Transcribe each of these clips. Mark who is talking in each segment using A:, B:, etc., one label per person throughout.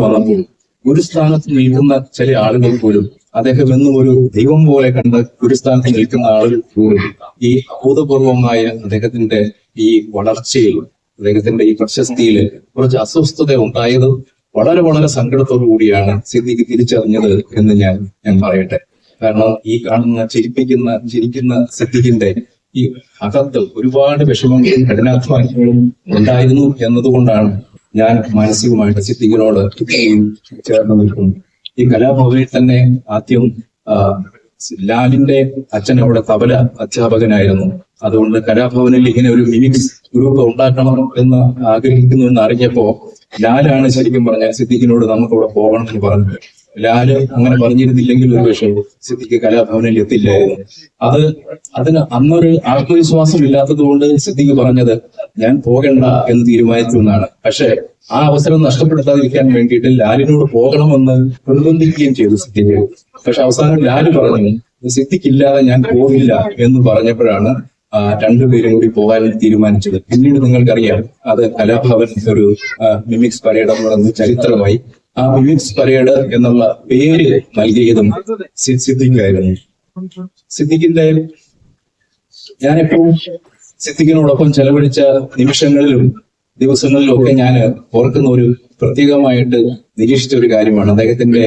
A: വളർന്നു. ഗുരുസ്ഥാനത്ത് നിൽക്കുന്ന ചില ആളുകൾ പോലും അദ്ദേഹം എന്നും ഒരു ദൈവം പോലെ കണ്ട് ഗുരുസ്ഥാനത്ത് നിൽക്കുന്ന ആളുകൾ പോലും ഈ അഭൂതപൂർവമായ അദ്ദേഹത്തിന്റെ ഈ വളർച്ചയിൽ അദ്ദേഹത്തിന്റെ ഈ പ്രശസ്തിയിൽ കുറച്ച് അസ്വസ്ഥത ഉണ്ടായത് വളരെ വളരെ സങ്കടത്തോടു കൂടിയാണ് സിദ്ദിഖ് തിരിച്ചറിഞ്ഞത് എന്ന് ഞാൻ ഞാൻ പറയട്ടെ. കാരണം ഈ കാണുന്ന ചിരിപ്പിക്കുന്ന ചിരിക്കുന്ന സിദ്ദിഖിന്റെ ഈ അകത്ത് ഒരുപാട് വിഷമങ്ങളും കഠിനാധ്വാനങ്ങളും ഉണ്ടായിരുന്നു എന്നതുകൊണ്ടാണ് ഞാൻ മാനസികമായിട്ട് സിദ്ദിഖിനോട് ചേർന്ന് നിൽക്കുന്നു. ഈ കലാഭവനിൽ തന്നെ ആദ്യം ലാലിന്റെ അച്ഛൻ അവിടെ തബല അധ്യാപകനായിരുന്നു. അതുകൊണ്ട് കലാഭവനിൽ ഇങ്ങനെ ഒരു മിനിക്സ് ഗ്രൂപ്പ് ഉണ്ടാക്കണം എന്ന് ആഗ്രഹിക്കുന്നു എന്ന് അറിഞ്ഞപ്പോ ലാലാണ് ശരിക്കും പറഞ്ഞ സിദ്ദിഖിനോട് നമുക്കവിടെ പോകണം എന്ന് പറഞ്ഞത് ലാൽ അങ്ങനെ പറഞ്ഞിരുന്നില്ലെങ്കിൽ ഒരു പക്ഷേ സിദ്ധിക്ക് കലാഭവനിൽ എത്തില്ലായിരുന്നു. അത് അതിന് അന്നൊരു ആത്മവിശ്വാസം ഇല്ലാത്തത് കൊണ്ട് സിദ്ദിഖ് പറഞ്ഞത് ഞാൻ പോകണ്ട എന്ന് തീരുമാനിച്ചു എന്നാണ്. പക്ഷെ ആ അവസരം നഷ്ടപ്പെടുത്താതിരിക്കാൻ വേണ്ടിയിട്ട് ലാലിനോട് പോകണമെന്ന് നിർബന്ധിക്കുകയും ചെയ്തു സിദ്ദിഖ്. പക്ഷെ അവസാനം ലാൽ പറഞ്ഞു സിദ്ധിക്കില്ലാതെ ഞാൻ പോവില്ല എന്ന് പറഞ്ഞപ്പോഴാണ് രണ്ടുപേരും കൂടി പോകാൻ തീരുമാനിച്ചത്. പിന്നീട് നിങ്ങൾക്കറിയാം അത് കലാഭവൻ ഒരു മിമിക്സ് പരേഡ് എന്ന് ചരിത്രമായി ആ മിമിക്സ് പരേഡ് എന്നുള്ള പേര് നൽകിയതും സി- സിദ്ദിഖായിരുന്നു സിദ്ദിഖിന്റെ ഞാനിപ്പോൾ സിദ്ദിഖിനോടൊപ്പം ചെലവഴിച്ച നിമിഷങ്ങളിലും ദിവസങ്ങളിലും ഒക്കെ ഞാൻ ഓർക്കുന്ന ഒരു പ്രത്യേകമായിട്ട് നിരീക്ഷിച്ച ഒരു കാര്യമാണ്. അദ്ദേഹത്തിന്റെ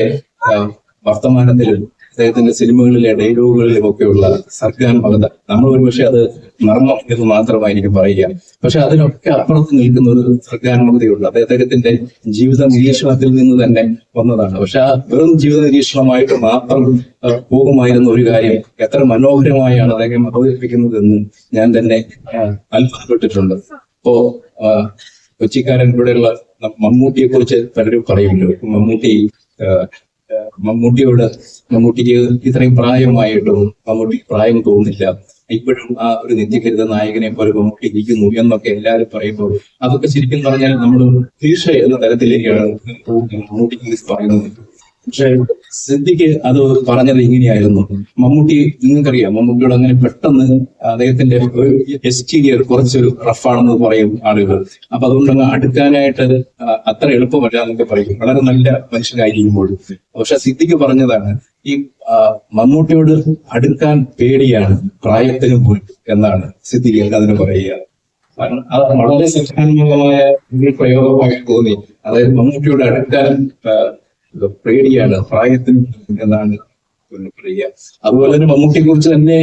A: വർത്തമാനത്തിലും അദ്ദേഹത്തിന്റെ സിനിമകളിലെ ഡയലോഗുകളിലും ഒക്കെയുള്ള സർഗാത്മകത നമ്മൾ ഒരുപക്ഷെ അത് മർമ്മം എന്ന് മാത്രമായിരിക്കും പറയുക. പക്ഷെ അതിനൊക്കെ അപ്പുറത്ത് നിൽക്കുന്ന ഒരു സർഗാത്മകതയുണ്ട് അത് അദ്ദേഹത്തിന്റെ ജീവിത നിരീക്ഷണത്തിൽ നിന്ന് തന്നെ വന്നതാണ്. പക്ഷെ ആ വെറും ജീവിത നിരീക്ഷണമായിട്ട് മാത്രം പോകുമായിരുന്ന ഒരു കാര്യം എത്ര മനോഹരമായാണ് അദ്ദേഹം അവതരിപ്പിക്കുന്നതെന്ന് ഞാൻ തന്നെ അത്ഭുതപ്പെട്ടിട്ടുണ്ട്. ഇപ്പോ കൊച്ചിക്കാരൻ കൂടെയുള്ള മമ്മൂട്ടിയെ കുറിച്ച് പലരും പറയുമല്ലോ മമ്മൂട്ടി മമ്മൂട്ടിയോട് മമ്മൂട്ടിക്ക് ഇത്രയും പ്രായമായിട്ടും മമ്മൂട്ടി പ്രായം തോന്നില്ല. ഇപ്പോഴും ആ ഒരു നിത്യകരുത നായകനെ പോലെ മമ്മൂട്ടി ഇരിക്കുന്നു എന്നൊക്കെ എല്ലാവരും പറയുമ്പോൾ അതൊക്കെ ശരിക്കും പറഞ്ഞാൽ നമ്മൾ തീർച്ച എന്ന തരത്തിലേക്കാണ് മമ്മൂട്ടി ഇംഗ്ലീഷ് പറയുന്നത്. പക്ഷെ സിദ്ദിഖ് അത് പറഞ്ഞത് ഇങ്ങനെയായിരുന്നു. മമ്മൂട്ടി നിങ്ങൾക്കറിയാം മമ്മൂട്ടിയോട് അങ്ങനെ പെട്ടെന്ന് അദ്ദേഹത്തിന്റെ എക്സ്റ്റീരിയർ കുറച്ചൊരു റഫാണെന്ന് പറയും ആളുകൾ. അപ്പൊ അതുകൊണ്ട് അങ്ങ് അടുക്കാനായിട്ട് അത്ര എളുപ്പമല്ല എന്നൊക്കെ പറയും. വളരെ നല്ല മനുഷ്യനായിരിക്കുമ്പോൾ പക്ഷെ സിദ്ധിക്ക് പറഞ്ഞതാണ് ഈ മമ്മൂട്ടിയോട് അടുക്കാൻ പേടിയാണ് പ്രായത്തിന് പോയി എന്നാണ് സിദ്ദിഖ് അതിന് പറയുക. അത് വളരെ ശ്രദ്ധാത്മകമായ ഒരു പ്രയോഗമായി തോന്നി. അതായത് മമ്മൂട്ടിയോട് അടുക്കാൻ പേടിയാണ്. പ്രായത്തിന് എന്നാണ് പ്രിയ അതുപോലെ തന്നെ മമ്മൂട്ടിയെ കുറിച്ച് തന്നെ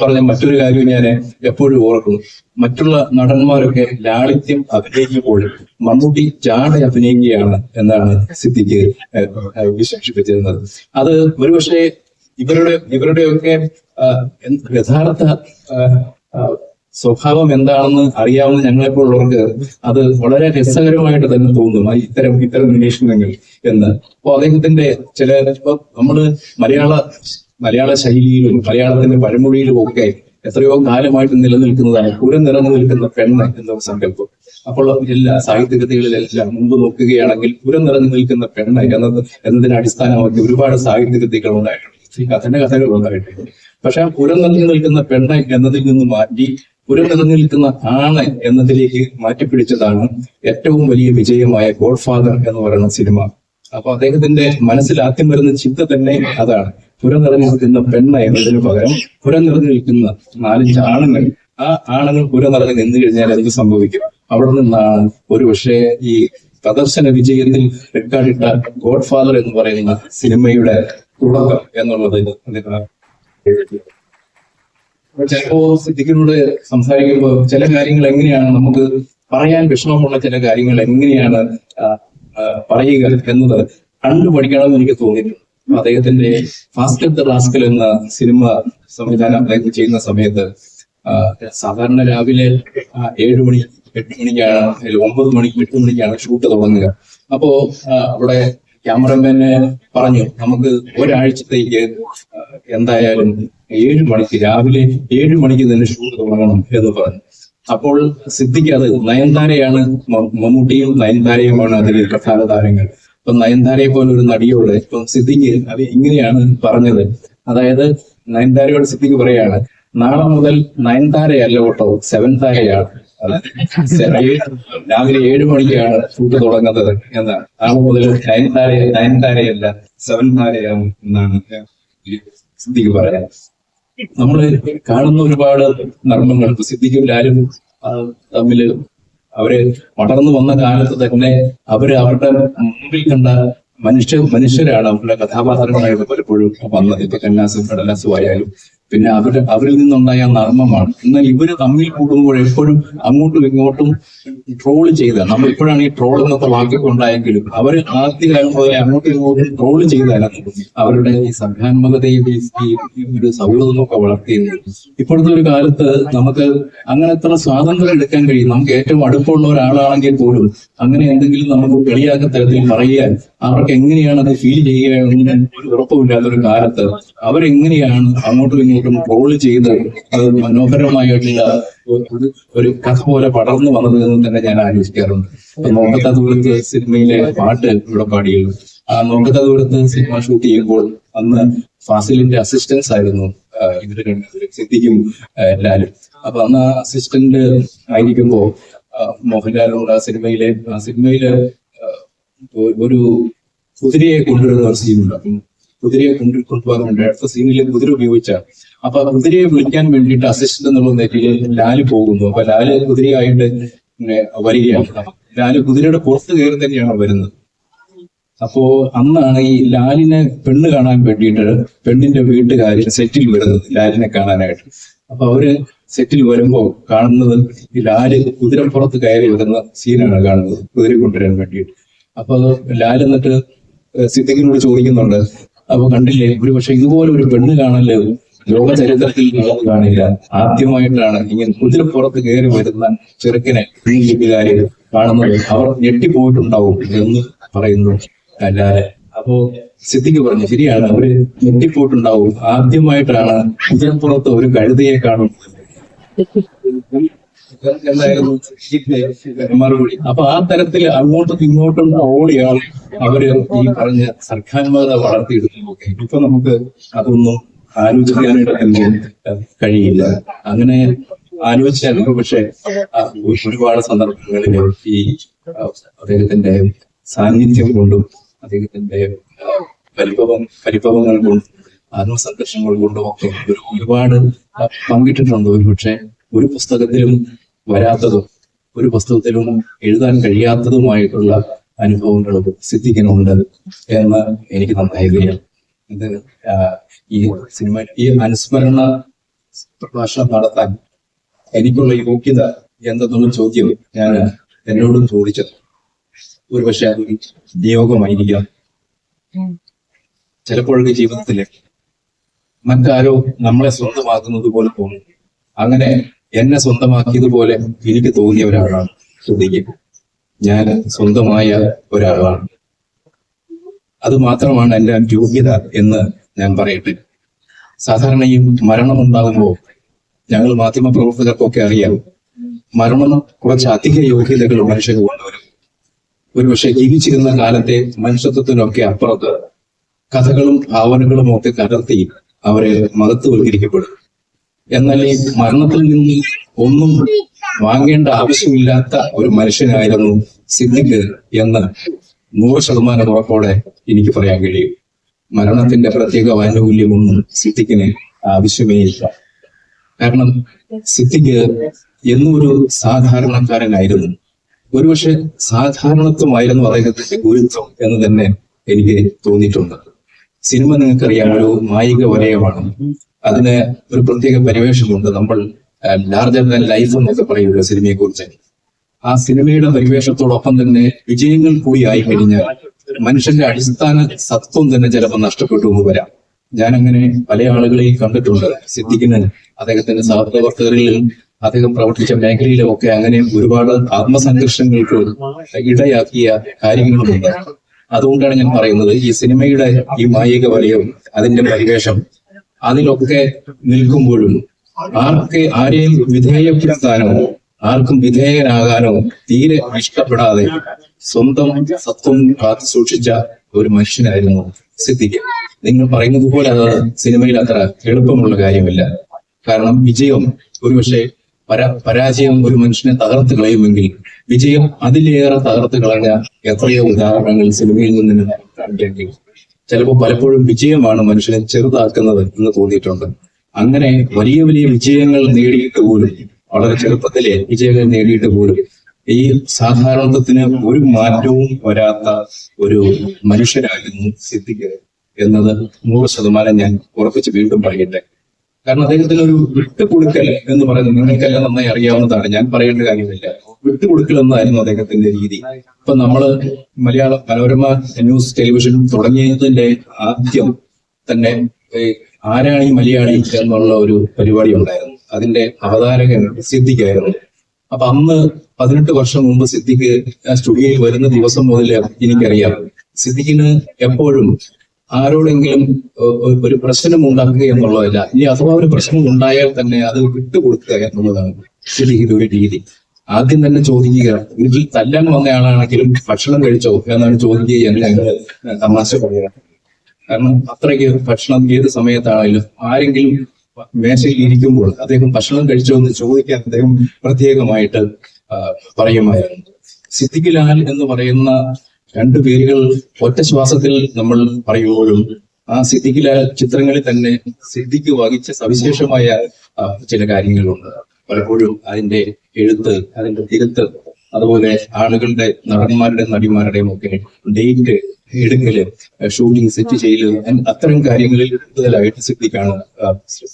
A: പറഞ്ഞ മറ്റൊരു കാര്യം ഞാൻ എപ്പോഴും ഓർക്കുന്നു. മറ്റുള്ള നടന്മാരൊക്കെ ലാളിത്യം അഭിനയിക്കുമ്പോൾ മമ്മൂട്ടി ചാടി അഭിനയിക്കുകയാണ് എന്നാണ് ഏഹ്, വിശേഷിപ്പിച്ചിരുന്നത്. അത് ഒരുപക്ഷെ ഇവരുടെ ഇവരുടെയൊക്കെ യഥാർത്ഥ സ്വഭാവം എന്താണെന്ന് അറിയാവുന്ന ഞങ്ങളെപ്പോലുള്ളവർക്ക് അത് വളരെ രസകരമായിട്ട് തന്നെ തോന്നും. ഇത്തരം ഇത്തരം നിരീക്ഷണങ്ങൾ എന്ന്. അപ്പൊ അദ്ദേഹത്തിന്റെ ചില ഇപ്പൊ നമ്മൾ മലയാള മലയാള ശൈലിയിലും മലയാളത്തിന്റെ പഴമൊഴിയിലും ഒക്കെ എത്രയോ കാലമായിട്ട് നിലനിൽക്കുന്നതാണ്. പുരം നിറഞ്ഞു നിൽക്കുന്ന പെണ്ണ് എന്ന സങ്കല്പം. അപ്പോൾ എല്ലാ സാഹിത്യകൃതികളിലെല്ലാം മുമ്പ് നോക്കുകയാണെങ്കിൽ പുരം നിറഞ്ഞു നിൽക്കുന്ന പെണ്ണ് എന്നത് എന്നതിനെ അടിസ്ഥാനമാക്കി ഒരുപാട് സാഹിത്യകൃതികൾ ഉണ്ടായിട്ടുണ്ട്. കഥന്റെ കഥകൾ ഉണ്ടായിട്ടുണ്ട്. പക്ഷെ ആ പുരം നിറഞ്ഞു നിൽക്കുന്ന പെണ്ണ് എന്നതിൽ നിന്ന് മാറ്റി നിറഞ്ഞു നിൽക്കുന്ന ആണ് എന്നതിലേക്ക് മാറ്റിപ്പിടിച്ചതാണ് ഏറ്റവും വലിയ വിജയമായ ഗോഡ് ഫാദർ എന്ന് പറയുന്ന സിനിമ. അപ്പൊ അദ്ദേഹത്തിന്റെ മനസ്സിൽ ആദ്യം വരുന്ന ചിന്ത തന്നെ അതാണ്. പുരനിറഞ്ഞു നിൽക്കുന്ന പെണ്ണ് എന്നതിന് പകരം പുരനിറഞ്ഞു നിൽക്കുന്ന നാലഞ്ച് ആണുങ്ങൾ ആ ആണുങ്ങൾ പുരം നിറഞ്ഞു നിന്ന് കഴിഞ്ഞാൽ എന്ത് സംഭവിക്കും? അവിടെ നിന്നാണ് ഒരു പക്ഷേ ഈ പ്രദർശന വിജയത്തിൽ റെക്കോർഡിട്ട ഗോഡ് ഫാദർ എന്ന് പറയുന്ന സിനിമയുടെ തുടക്കം എന്നുള്ളത് അദ്ദേഹം ചിലപ്പോ സിദ്ദിഖിനോട് സംസാരിക്കുമ്പോൾ ചില കാര്യങ്ങൾ എങ്ങനെയാണ് നമുക്ക് പറയാൻ വിഷമമുള്ള ചില കാര്യങ്ങൾ എങ്ങനെയാണ് പറയുക എന്നത് കണ്ടു പഠിക്കണമെന്ന് എനിക്ക് തോന്നിയിട്ടുണ്ട്. അദ്ദേഹത്തിന്റെ ഫാസ്റ്റ് ദ റാസ്കൽ എന്ന സിനിമ സംവിധാനം അദ്ദേഹം ചെയ്യുന്ന സമയത്ത് സാധാരണ രാവിലെ ഏഴു മണി എട്ട് മണിക്കാണ് അല്ലെങ്കിൽ ഒമ്പത് മണിക്ക് എട്ട് മണിക്കാണ് ഷൂട്ട് തുടങ്ങുക. അപ്പോ അവിടെ ക്യാമറമാനെ പറഞ്ഞു നമുക്ക് ഒരാഴ്ചത്തേക്ക് എന്തായാലും ഏഴ് മണിക്ക് രാവിലെ ഏഴ് മണിക്ക് തന്നെ ഷൂട്ട് തുടങ്ങണം എന്ന് പറഞ്ഞു. അപ്പോൾ സിദ്ധിക്ക് അത് നയൻതാരയാണ് മമ്മൂട്ടിയും നയൻതാരയുമാണ് അതിലെ പ്രധാന താരങ്ങൾ. അപ്പൊ നയൻതാരയെ പോലെ ഒരു നടിയോട് ഇപ്പൊ സിദ്ദിഖ് അത് ഇങ്ങനെയാണ് പറഞ്ഞത്. അതായത് നയൻതാരയോട് സിദ്ധിക്ക് പറയാണ് നാളെ മുതൽ നയൻതാരയല്ല കേട്ടോ സെവൻ താരയാണ്. രാവിലെ ഏഴ് മണിക്കാണ് ഷൂട്ട് തുടങ്ങുന്നത് എന്നാണ്. നാളെ മുതൽ നയൻതാര നയൻതാരയല്ല നയൻ സെവൻ താരയാണ് എന്നാണ് സിദ്ധിക്ക് പറയാൻ. നമ്മൾ കാണുന്ന ഒരുപാട് നർമ്മങ്ങൾ സിദ്ധിക്കും ലാലും തമ്മിൽ അവർ വളർന്നു വന്ന കാലത്ത് തന്നെ അവർ അവരുടെ മുമ്പിൽ കണ്ട മനുഷ്യ മനുഷ്യരാണ് അവരുടെ കഥാപാത്രങ്ങളായിട്ട് പലപ്പോഴും. വന്നത് ഇപ്പൊ കന്നാസും കടലാസും ആയാലും പിന്നെ അവർ അവരിൽ നിന്നുണ്ടായ നർമ്മമാണ്. എന്നാൽ ഇവർ തമ്മിൽ കൂടുമ്പോൾ എപ്പോഴും അങ്ങോട്ടും ഇങ്ങോട്ടും ട്രോൾ ചെയ്ത നമ്മൾ ഇപ്പോഴാണ് ഈ ട്രോൾ എന്നൊക്കെ വാക്കൊക്കെ ഉണ്ടായെങ്കിലും അവർ ആദ്യകാലം മുതലേ അങ്ങോട്ടും ഇങ്ങോട്ടും ട്രോൾ ചെയ്തായിരുന്നു. അവരുടെ ഈ സംഘാത്മകതയും ഈ ഒരു സൗഹൃദവും ഒക്കെ വളർത്തിയിരുന്നത് ഇപ്പോഴത്തെ ഒരു കാലത്ത് നമുക്ക് അങ്ങനെ എത്ര സ്വാതന്ത്ര്യം എടുക്കാൻ കഴിയും? നമുക്ക് ഏറ്റവും അടുപ്പമുള്ള ഒരാളാണെങ്കിൽ പോലും അങ്ങനെ എന്തെങ്കിലും നമുക്ക് കളിയാക്കുന്ന തരത്തിൽ പറയാൻ അവർക്ക് എങ്ങനെയാണ് അത് ഫീൽ ചെയ്യുക എന്നൊന്നും ഒരു ഉറപ്പുമില്ലാത്ത ഒരു കാലത്ത് അവരെങ്ങനെയാണ് അങ്ങോട്ടും ട്രോൾ ചെയ്ത് അത് മനോഹരമായിട്ടുള്ള ഒരു- കഥ പോലെ പടർന്നു വന്നത് എന്ന് തന്നെ ഞാൻ ആലോചിക്കാറുണ്ട്. നോക്കത്ത ദൂരത്ത് സിനിമയിലെ പാട്ട് ഇവിടെ പാടിയുള്ളൂ. ആ നോക്കത്ത ദൂരത്ത് സിനിമ ഷൂട്ട് ചെയ്യുമ്പോൾ അന്ന് ഫാസിലിന്റെ അസിസ്റ്റൻസ് ആയിരുന്നു ആ, ഇവർ സിദ്ധിക്കും എല്ലാരും ആ, അപ്പൊ അന്ന് അസിസ്റ്റന്റ് ആയിരിക്കുമ്പോ ആ, മോഹൻലാലിനോട് ആ സിനിമയിലെ ആ സിനിമയിൽ ഒരു കുതിരയെ കൊണ്ടുവരുന്ന ഒരു സീനുണ്ട് അപ്പം കുതിരയെ കൊണ്ടു കൊണ്ടുപോകാൻ വേണ്ടി. അടുത്ത സീനിൽ കുതിര ഉപയോഗിച്ച. അപ്പൊ കുതിരയെ വിളിക്കാൻ വേണ്ടിയിട്ട് അസിസ്റ്റന്റ് എന്നുള്ള നിലയിൽ ലാൽ പോകുന്നു. അപ്പൊ ലാൽ കുതിരയായിട്ട് വരികയാണ്. ലാൽ കുതിരയുടെ പുറത്ത് കയറി തന്നെയാണ് വരുന്നത്. അപ്പോ അന്നാണ് ഈ ലാലിനെ പെണ്ണ് കാണാൻ വേണ്ടിയിട്ട് പെണ്ണിന്റെ വീട്ടുകാർ സെറ്റിൽ വരുന്നത് ലാലിനെ കാണാനായിട്ട്. അപ്പൊ അവർ സെറ്റിൽ വരുമ്പോ കാണുന്നത് ഈ ലാൽ കുതിരപ്പുറത്ത് കയറി വരുന്ന സീനാണ് കാണുന്നത്. കുതിര കൊണ്ടുവരാൻ വേണ്ടിയിട്ട്. അപ്പൊ ലാൽ എന്നിട്ട് സിദ്ദിഖിനോട് ചോദിക്കുന്നുണ്ട് അപ്പൊ കണ്ടില്ലേ ഒരു പക്ഷെ ഇതുപോലെ ഒരു പെണ്ണ് കാണല്ലേ ലോക ചരിത്രത്തിൽ കാണില്ല. ആദ്യമായിട്ടാണ് ഇങ്ങനെ കുതിരപ്പുറത്ത് കയറി വരുന്ന ചെറുക്കിനെ വീട്ടുകാര് കാണുന്നത്. അവർ ഞെട്ടിപ്പോയിട്ടുണ്ടാവും എന്ന് പറയുന്നു അല്ലാതെ അപ്പോ സിദ്ധിക്ക് പറഞ്ഞു ശരിയാണ് അവർ ഞെട്ടിപ്പോയിട്ടുണ്ടാവും. ആദ്യമായിട്ടാണ് കുതിരപ്പുറത്ത് ഒരു കഴുതയെ കാണുന്നത്. സിദ്ദിഖിന്റെ മറുപടി. അപ്പൊ ആ തരത്തിൽ അങ്ങോട്ടും ഇങ്ങോട്ടും ഓടിയാണ് അവർ ഈ പറഞ്ഞ സർഖാന്മാത വളർത്തിയെടുക്കുന്നു ഇപ്പൊ നമുക്ക് അതൊന്നും ആലോചിക്കാനായിട്ട് കഴിയില്ല. അങ്ങനെ ആലോചിച്ചാൽ പക്ഷെ ഒരുപാട് സന്ദർഭങ്ങളിൽ ഈ അദ്ദേഹത്തിന്റെ സാന്നിധ്യം കൊണ്ടും അദ്ദേഹത്തിന്റെ പരിഭവം പരിഭവങ്ങൾ കൊണ്ടും ആത്മസംഘർഷങ്ങൾ കൊണ്ടും ഒക്കെ ഒരു ഒരുപാട് പങ്കിട്ടിട്ടുണ്ട്. ഒരു പക്ഷെ ഒരു പുസ്തകത്തിലും വരാത്തതും ഒരു പുസ്തകത്തിലും എഴുതാൻ കഴിയാത്തതുമായിട്ടുള്ള അനുഭവങ്ങളും സിദ്ധിക്കുന്നുണ്ട് എന്ന് എനിക്ക് നന്നായി അറിയാം. ഇത് ഈ സിനിമ ഈ അനുസ്മരണ പ്രഭാഷണം നടത്താൻ എനിക്കുള്ള യോഗ്യത എന്തെന്നുള്ള ചോദ്യം ഞാൻ എന്നോടും ചോദിച്ചത്. ഒരുപക്ഷെ അതൊരു നിയോഗമായിരിക്കാം. ചിലപ്പോഴൊക്കെ ജീവിതത്തിൽ മറ്റാരോ നമ്മളെ സ്വന്തമാക്കുന്നത് പോലെ തോന്നും. അങ്ങനെ എന്നെ സ്വന്തമാക്കിയതുപോലെ എനിക്ക് തോന്നിയ ഒരാളാണ് ശ്രദ്ധിക്കും ഞാൻ സ്വന്തമായ ഒരാളാണ്. അത് മാത്രമാണ് എന്റെ യോഗ്യത എന്ന് ഞാൻ പറയട്ടെ. സാധാരണ ഈ മരണം ഉണ്ടാകുമ്പോൾ ഞങ്ങൾ മാധ്യമ പ്രവർത്തകർക്കൊക്കെ അറിയാം മരണം കുറച്ച് അധിക യോഗ്യതകൾ മനുഷ്യന് കൊണ്ടുവരും. ഒരുപക്ഷെ ജീവിച്ചിരുന്ന കാലത്തെ മനുഷ്യത്വത്തിനൊക്കെ അപ്പുറത്ത് കഥകളും ഭാവനകളും ഒക്കെ കലർത്തി അവരെ മഹത്വവൽക്കരിക്കപ്പെടും എന്നാൽ ഈ മരണത്തിൽ നിന്ന് ഒന്നും വാങ്ങേണ്ട ആവശ്യമില്ലാത്ത ഒരു മനുഷ്യനായിരുന്നു സിദ്ദിഖ് എന്ന് നൂറ് ശതമാനം ഉറപ്പോടെ എനിക്ക് പറയാൻ കഴിയും. മരണത്തിന്റെ പ്രത്യേക ആനുകൂല്യമൊന്നും സിദ്ദിഖിന് ആവശ്യമേ ഇല്ല. കാരണം സിദ്ദിഖ് എന്നും ഒരു സാധാരണക്കാരനായിരുന്നു. ഒരുപക്ഷെ സാധാരണത്വമായിരുന്നു അദ്ദേഹത്തിന്റെ ഗുരുത്വം എന്ന് തന്നെ എനിക്ക് തോന്നിയിട്ടുണ്ട്. സിനിമ നിങ്ങൾക്കറിയാം ഒരു മായിക വലയമാണ്. അതിന് ഒരു പ്രത്യേക പരിവേഷമുണ്ട്. നമ്മൾ ലാർജർ ദാൻ ലൈഫ് എന്നൊക്കെ പറയുമല്ലോ സിനിമയെ കുറിച്ച് ആ സിനിമയുടെ പരിവേഷത്തോടൊപ്പം തന്നെ വിജയങ്ങൾ കൂടി ആയി കഴിഞ്ഞാൽ മനുഷ്യന്റെ അടിസ്ഥാന സത്വം തന്നെ ചിലപ്പോൾ നഷ്ടപ്പെട്ടു എന്ന് വരാം. ഞാൻ അങ്ങനെ പല ആളുകളെയും കണ്ടിട്ടുണ്ട് സിദ്ധിക്കുന്ന അദ്ദേഹത്തിന്റെ സഹപ്രവർത്തകരിൽ അദ്ദേഹം പ്രവർത്തിച്ച മേഖലയിലും ഒക്കെ അങ്ങനെ ഒരുപാട് ആത്മസംഘർഷങ്ങൾക്ക് ഇടയാക്കിയ കാര്യങ്ങളുണ്ട് അതുകൊണ്ടാണ് ഞാൻ പറയുന്നത് ഈ സിനിമയുടെ ഈ മായിക വലയം അതിന്റെ പരിവേഷം അതിലൊക്കെ നിൽക്കുമ്പോഴും ആർക്ക് ആരെയും വിധേയപ്പെടുത്താനോ ആർക്കും വിധേയനാകാനോ തീരെ ഇഷ്ടപ്പെടാതെ സ്വന്തം സത്വം കാത്തു സൂക്ഷിച്ച ഒരു മനുഷ്യനായിരുന്നു സിദ്ധിക്ക് നിങ്ങൾ പറയുന്നത് പോലെ അത് സിനിമയിൽ അത്ര എളുപ്പമുള്ള കാര്യമില്ല. കാരണം വിജയം ഒരുപക്ഷെ പരാ പരാജയം ഒരു മനുഷ്യനെ തകർത്ത് കളയുമെങ്കിൽ വിജയം അതിലേറെ തകർത്ത് കളഞ്ഞ എത്രയോ ഉദാഹരണങ്ങൾ സിനിമയിൽ നിന്ന് കാണിക്കേണ്ടി ചിലപ്പോൾ പലപ്പോഴും വിജയമാണ് മനുഷ്യനെ ചെറുതാക്കുന്നത് എന്ന് തോന്നിയിട്ടുണ്ട്. അങ്ങനെ വലിയ വലിയ വിജയങ്ങൾ നേടിയിട്ട് പോലും വളരെ ചെറുപ്പത്തിലെ വിജയങ്ങൾ നേടിയിട്ട് പോലും ഈ സാധാരണത്വത്തിന് ഒരു മാറ്റവും വരാത്ത ഒരു മനുഷ്യരായിരുന്നു സിദ്ധിക്ക് എന്നത് നൂറ് ശതമാനം ഞാൻ ഉറപ്പിച്ച് വീണ്ടും പറയട്ടെ. കാരണം അദ്ദേഹത്തിന് ഒരു വിട്ടുകൊടുക്കൽ എന്ന് പറയുന്നത് നിങ്ങൾക്കെല്ലാം നന്നായി അറിയാവുന്നതാണ്. ഞാൻ പറയേണ്ട കാര്യമില്ല. വിട്ടുകൊടുക്കൽ എന്നായിരുന്നു അദ്ദേഹത്തിന്റെ രീതി. ഇപ്പൊ നമ്മൾ മലയാള മനോരമ ന്യൂസ് ടെലിവിഷൻ തുടങ്ങിയതിന്റെ ആദ്യം തന്നെ ആരാണ് ഈ മലയാളി എന്നുള്ള ഒരു പരിപാടി ഉണ്ടായിരുന്നു. അതിന്റെ അവതാരകൻ സിദ്ദിഖായിരുന്നു. അപ്പൊ അന്ന് പതിനെട്ട് വർഷം മുമ്പ് സിദ്ദിഖ് സ്റ്റുഡിയോയിൽ വരുന്ന ദിവസം മുതൽ എനിക്കറിയാം. സിദ്ദിഖിന് എപ്പോഴും ആരോടെങ്കിലും ഒരു- ഒരു പ്രശ്നം ഉണ്ടാക്കുക എന്നുള്ളതല്ല. ഇനി അഥവാ ഒരു പ്രശ്നം ഉണ്ടായാൽ തന്നെ അത് വിട്ടുകൊടുക്കുക എന്നുള്ളതാണ് സിദ്ദിഖിന്റെ ഒരു രീതി. ആദ്യം തന്നെ ചോദിക്കുക വീട്ടിൽ തല്ലാൻ വന്നയാളാണെങ്കിലും ഭക്ഷണം കഴിച്ചോ? എന്നാണ് ചോദിക്കുക എന്ന് ഞങ്ങൾ തമാശ പറയുക കാരണം അത്രയ്ക്ക് ഭക്ഷണം ഏത് സമയത്താണെങ്കിലും ആരെങ്കിലും മേശയിൽ ഇരിക്കുമ്പോൾ അദ്ദേഹം ഭക്ഷണം കഴിച്ചോ എന്ന് ചോദിക്കാൻ അദ്ദേഹം പ്രത്യേകമായിട്ട് പറയുമായിരുന്നു. സിദ്ധിഖിലാൽ എന്ന് പറയുന്ന രണ്ടു പേരുകൾ ഒറ്റ ശ്വാസത്തിൽ നമ്മൾ പറയുമ്പോഴും ആ സിദ്ധിഖിലാൽ ചിത്രങ്ങളിൽ തന്നെ സിദ്ദിഖ് വഹിച്ച സവിശേഷമായ ചില കാര്യങ്ങളുണ്ട്. പലപ്പോഴും അതിന്റെ എഴുത്ത് അതിന്റെ തിരുത്ത് അതുപോലെ ആളുകളുടെ നടന്മാരുടെ നടിമാരുടെയും ഒക്കെ ഡേറ്റ് എടുക്കൽ ഷൂട്ടിംഗ് സെറ്റ് ചെയ്യൽ അത്തരം കാര്യങ്ങളിൽ കൂടുതലായിട്ട് സിദ്ധിക്കാണ്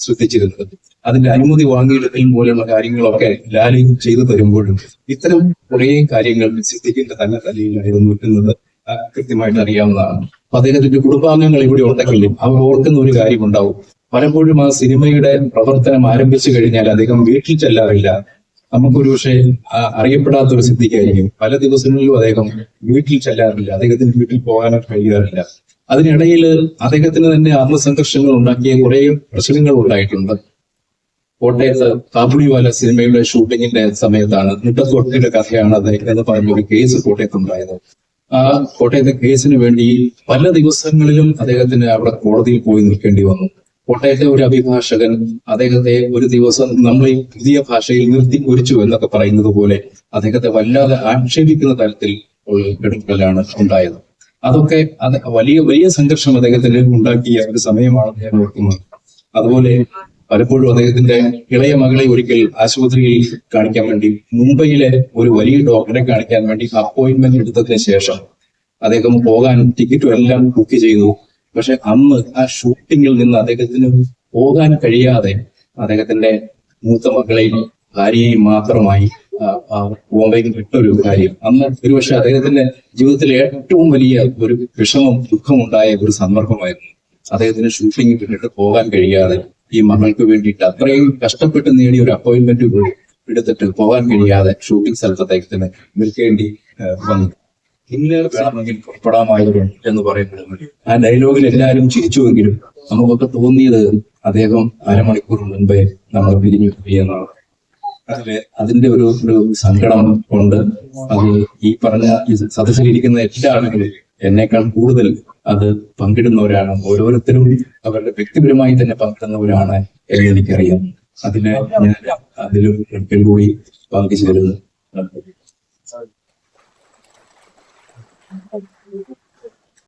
A: ശ്രദ്ധിച്ചിരുന്നത്. അതിന്റെ അനുമതി വാങ്ങിയെടുക്കൽ പോലെയുള്ള കാര്യങ്ങളൊക്കെ ലാലി ചെയ്തു തരുമ്പോഴും ഇത്തരം കുറേ കാര്യങ്ങൾ സിദ്ധിക്കിന്റെ തന്നെ തലയിലായിരുന്നു ആ, കൃത്യമായിട്ട് അറിയാവുന്നതാണ്. അദ്ദേഹത്തിന്റെ കുടുംബാംഗങ്ങൾ ഇവിടെ ഉണ്ടെങ്കിലും അവർ ഓർക്കുന്ന ഒരു കാര്യമുണ്ടാവും. പലപ്പോഴും ആ സിനിമയുടെ പ്രവർത്തനം ആരംഭിച്ചു കഴിഞ്ഞാൽ അദ്ദേഹം വീട്ടിൽ ചെല്ലാറില്ല. നമുക്കൊരു പക്ഷേ അറിയപ്പെടാത്ത ഒരു സിദ്ധിക്കായിരിക്കും പല ദിവസങ്ങളിലും അദ്ദേഹം വീട്ടിൽ ചെല്ലാറില്ല. അദ്ദേഹത്തിന് വീട്ടിൽ പോകാനോ കഴിയാറില്ല. അതിനിടയിൽ അദ്ദേഹത്തിന് തന്നെ ആത്മസംഘർഷങ്ങൾ ഉണ്ടാക്കിയ കുറെ പ്രശ്നങ്ങൾ ഉണ്ടായിട്ടുണ്ട്. കോട്ടയത്ത് കാബുളിവാല സിനിമയുടെ ഷൂട്ടിങ്ങിന്റെ സമയത്താണ് മുട്ടത്തോട്ടിന്റെ കഥയാണ് അദ്ദേഹം പറഞ്ഞ ഒരു കേസ് കോട്ടയത്തുണ്ടായത് ആ കോട്ടയത്തെ കേസിന് വേണ്ടി പല ദിവസങ്ങളിലും അദ്ദേഹത്തിന് അവിടെ കോടതിയിൽ പോയി നിൽക്കേണ്ടി വന്നു. കോട്ടയത്തെ ഒരു അഭിഭാഷകൻ അദ്ദേഹത്തെ ഒരു ദിവസം നമ്മൾ പുതിയ ഭാഷയിൽ നിർത്തി കുറിച്ചു എന്നൊക്കെ പറയുന്നത് പോലെ അദ്ദേഹത്തെ വല്ലാതെ ആക്ഷേപിക്കുന്ന തരത്തിൽ എടുക്കലാണ് ഉണ്ടായത്. അതൊക്കെ അത് വലിയ വലിയ സംഘർഷം അദ്ദേഹത്തിന് ഉണ്ടാക്കിയ ഒരു സമയമാണ് ഞാൻ ഓർക്കുന്നത്. അതുപോലെ പലപ്പോഴും അദ്ദേഹത്തിന്റെ ഇളയ മകളെ ഒരിക്കൽ ആശുപത്രിയിൽ കാണിക്കാൻ വേണ്ടി മുംബൈയിലെ ഒരു വലിയ ഡോക്ടറെ കാണിക്കാൻ വേണ്ടി അപ്പോയിന്റ്മെന്റ് എടുത്തതിന് ശേഷം അദ്ദേഹം പോകാൻ ടിക്കറ്റും എല്ലാം ബുക്ക് ചെയ്തു. പക്ഷെ അന്ന് ആ ഷൂട്ടിങ്ങിൽ നിന്ന് അദ്ദേഹത്തിന് പോകാൻ കഴിയാതെ അദ്ദേഹത്തിന്റെ മൂത്ത മക്കളെയും ഭാര്യയെയും മാത്രമായി ബോംബെയിൽ വിട്ടൊരു കാര്യം. അന്ന് ഒരുപക്ഷെ അദ്ദേഹത്തിന്റെ ജീവിതത്തിലെ ഏറ്റവും വലിയ ഒരു വിഷമം ദുഃഖമുണ്ടായ ഒരു സന്ദർഭമായിരുന്നു. അദ്ദേഹത്തിന് ഷൂട്ടിംഗ് വിട്ടിട്ട് പോകാൻ കഴിയാതെ ഈ മകൾക്ക് വേണ്ടിയിട്ട് അത്രയും കഷ്ടപ്പെട്ട് നേടിയ ഒരു അപ്പോയിന്റ്മെന്റ് എടുത്തിട്ട് പോകാൻ കഴിയാതെ ഷൂട്ടിംഗ് സ്ഥലത്ത് അദ്ദേഹത്തിന് നിൽക്കേണ്ടി വന്നു. ഇന്ന് വേണമെങ്കിൽ പുറപ്പെടാമായിരുന്നു എന്ന് പറയുന്നത് ആ ഡയലോഗിൽ എല്ലാവരും ചിരിച്ചുവെങ്കിലും നമുക്കൊക്കെ തോന്നിയത് അദ്ദേഹം അരമണിക്കൂർ മുൻപേ നമ്മൾ പിരിഞ്ഞു പോയി എന്നാണ്. അതിൽ അതിന്റെ ഒരു ഒരു സങ്കടം കൊണ്ട് അത് ഈ പറഞ്ഞ സദസ്സിലിരിക്കുന്ന എല്ലാ ആളുകളും എന്നേക്കാൾ കൂടുതൽ അത് പങ്കിടുന്നവരാണ്. ഓരോരുത്തരും അവരുടെ വ്യക്തിപരമായി തന്നെ പങ്കിടുന്നവരാണ് എന്ന് എനിക്കറിയാം. അതിന് ഞാൻ അതിലും ഒരിക്കൽ കൂടി പങ്കുചേരുന്നു. Thank you.